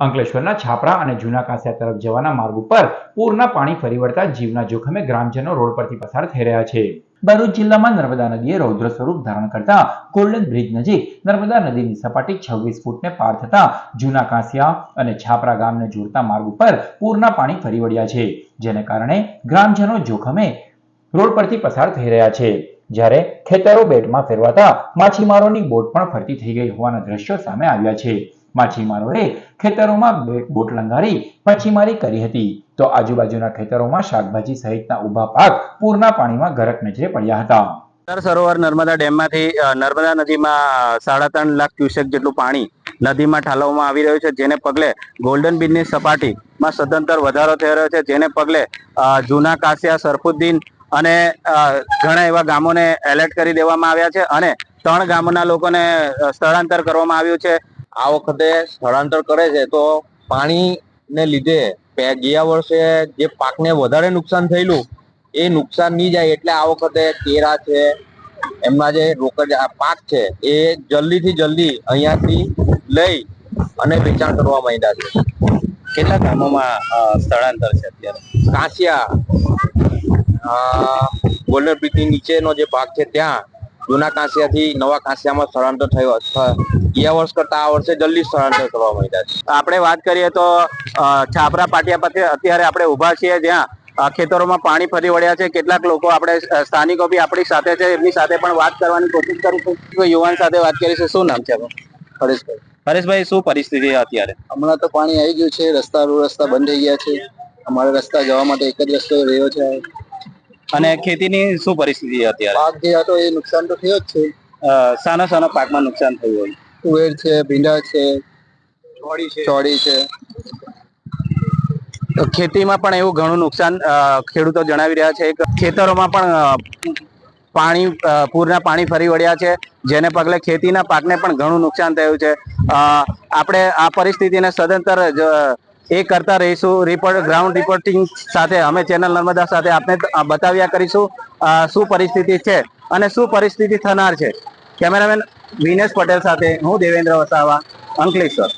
અંકલેશ્વરના છાપરા અને જૂના કાંસિયા તરફ જવાના માર્ગ ઉપર પૂરના પાણી ફરી વળતા જીવના જોખમે ગ્રામજનો રોડ પરથી પસાર થઈ રહ્યા છે. ભરૂચ જિલ્લામાં નર્મદા નદીએ રૌદ્ર સ્વરૂપ ધારણ કરતા ગોલ્ડન બ્રિજ નજીક નર્મદા નદીની સપાટી છવ્વીસ ફૂટને પાર થતા જૂના કાંસિયા અને છાપરા ગામને જોડતા માર્ગ ઉપર પૂરના પાણી ફરી વળ્યા છે, જેને કારણે ગ્રામજનો જોખમે રોડ પરથી પસાર થઈ રહ્યા છે. જ્યારે ખેતરો બેટમાં ફેરવાતા માછીમારોની બોટ પણ ફરતી થઈ ગઈ હોવાના દ્રશ્યો સામે આવ્યા છે. માછીમારોએ ખેતરોમાં બોટ લંગારી માછીમારી કરી હતી. તો આજુબાજુના ખેતરોમાં શાકભાજી સહિતના ઊભા પાક પૂરના પાણીમાં ગરક નજરે પડ્યા હતા. સરદાર સરોવર નર્મદા ડેમમાંથી નર્મદા નદીમાં સાડા ત્રણ લાખ ક્યુસેક જેટલું પાણી નદીમાં ઠાલવવામાં આવી રહ્યું છે, જેને પગલે ગોલ્ડન બીચની સપાટીમાં સદંતર વધારો થઈ રહ્યો છે, જેને પગલે જૂના કાસિયા, સરફુદ્દીન અને ઘણા એવા ગામોને એલર્ટ કરી દેવામાં આવ્યા છે અને ત્રણ ગામોના લોકોને સ્થળાંતર કરવામાં આવ્યું છે. આ વખતે સ્થળાંતર કરે છે તો પાણીને લીધે ગયા વર્ષે જે પાકને વધારે નુકસાન થયેલું એ નુકસાન નહીં જાય એટલે આ વખતે કેરા છે એમના જે રોકડ પાક છે એ જલ્દીથી જલ્દી અહીંયાથી લઈ અને વેચાણ કરવા માંડ્યા છે. કેટલા ગામોમાં સ્થળાંતર છે અત્યારે? કાંસિયા ગોલ્ડન બ્રિજની નીચેનો જે ભાગ છે ત્યાં જૂના કાંસિયાથી નવા કાંસિયામાં સ્થળાંતર થયો. ગયા વર્ષ કરતા આ વર્ષે જલ્દી સ્થળાંતર કરવા માંડ્યા છે. આપણે વાત કરીએ તો છાપરા પાટિયા પાસે અત્યારે આપણે ઊભા છીએ જ્યાં ખેતરોમાં પાણી ફરી વળ્યા છે. કેટલાક લોકો આપણે સ્થાનિકો બી આપણી સાથે છે. એમની સાથે પણ વાત કરવાની કોશિશ કરીશું કોઈ યુવાન સાથે વાત કરીશું શું નામ છે? હરેશભાઈ. હરેશભાઈ શું પરિસ્થિતિ અત્યારે? હમણાં તો પાણી આવી ગયું છે. રસ્તા રસ્તા બંધ થઈ ગયા છે. અમારે રસ્તા જવા માટે એક જ રસ્તો રહ્યો છે. અને ખેતીની શું પરિસ્થિતિ છે અત્યારે? પાક જે હતો એ નુકસાન તો થયો જ છે. શાના શાના પાકમાં નુકસાન થયું હોય. તુવેર છે ભીંડા છે ચોળી છે. તો ખેતીમાં પણ એવું ઘણું નુકસાન ખેડૂતો જણાવી રહ્યા છે. ખેતરોમાં પણ પાણી પૂરના પાણી ફરી વળ્યા છે જેને પગલે ખેતીના પાકને પણ ઘણું નુકસાન થયું છે. અ, આપણે આ પરિસ્થિતિને સદંતર જ, એ કરતા રહીશું. રિપોર્ટ ગ્રાઉન્ડ રિપોર્ટિંગ સાથે અમે ચેનલ નર્મદા સાથે આપને બતાવ્યા કરીશું. શું પરિસ્થિતિ છે અને શું પરિસ્થિતિ થનાર છે. કેમેરામેન વિનેશ પટેલ સાથે હું દેવેન્દ્ર વસાવા, અંકલેશ્વર.